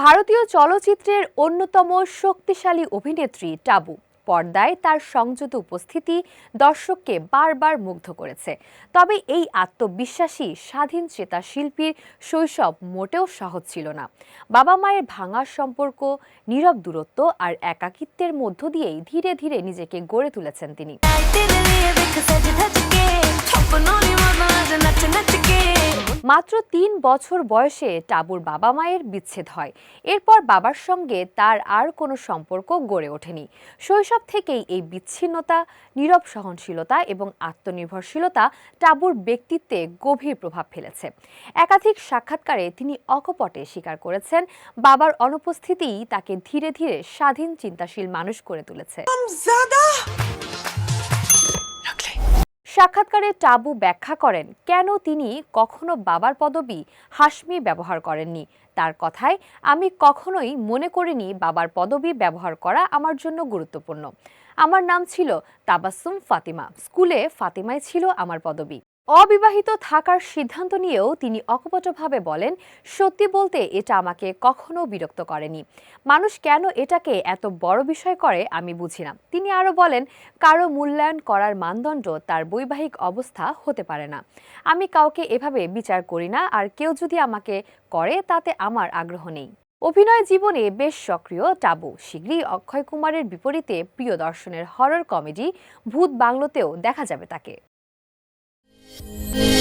ভারতীয় চলচ্চিত্রের অন্যতম শক্তিশালী অভিনেত্রী টাবু। পর্দায় তার সংযত উপস্থিতি দর্শককে বারবার মুগ্ধ করেছে। তবে এই আত্মবিশ্বাসী স্বাধীন চেতা শিল্পীর শৈশব মোটেও সহজ ছিল না। বাবা মায়ের ভাঙার সম্পর্ক, নীরব দূরত্ব আর একাকিত্বের মধ্য দিয়েই ধীরে ধীরে নিজেকে গড়ে তুলেছেন তিনি। মাত্র তিন বছর বয়সে টাবুর বাবা মায়ের বিচ্ছেদ হয়। এরপর বাবার সঙ্গে তার আর কোনো সম্পর্ক গড়ে ওঠেনি। শৈশব থেকেই এই বিচ্ছিন্নতা, নীরব সহনশীলতা এবং আত্মনির্ভরশীলতা টাবুর ব্যক্তিত্বে গভীর প্রভাব ফেলেছে। একাধিক সাক্ষাৎকারে তিনি অকপটে স্বীকার করেছেন, বাবার অনুপস্থিতিই তাকে ধীরে ধীরে স্বাধীন, চিন্তাশীল মানুষ করে তুলেছে। সাক্ষাৎকারে টাবু ব্যাখ্যা করেন, কেন তিনি কখনো বাবার পদবি হাসমি ব্যবহার করেননি? তার কথায়, আমি কখনোই মনে করিনি বাবার পদবি ব্যবহার করা আমার জন্য গুরুত্বপূর্ণ। আমার নাম ছিল তাবাসুম ফাতিমা। স্কুলে ফাতিমায় ছিল আমার পদবি। অবিবাহিত থাকার সিদ্ধান্ত নিয়েও তিনি অকপটভাবে বলেন, সত্যি বলতে এটা আমাকে কখনো বিরক্ত করেনি। মানুষ কেন এটাকে এত বড় বিষয় করে আমি বুঝি না। তিনি আরও বলেন, কারও মূল্যায়ন করার মানদণ্ড তার বৈবাহিক অবস্থা হতে পারে না। আমি কাউকে এভাবে বিচার করি না, আর কেউ যদি আমাকে করে তাতে আমার আগ্রহ নেই। অভিনয় জীবনে বেশ সক্রিয়, টাবু। শীঘ্রই অক্ষয় কুমারের বিপরীতে প্রিয় দর্শনের হরর কমেডি ভূত বাংলোতেও দেখা যাবে তাকে। Thank you.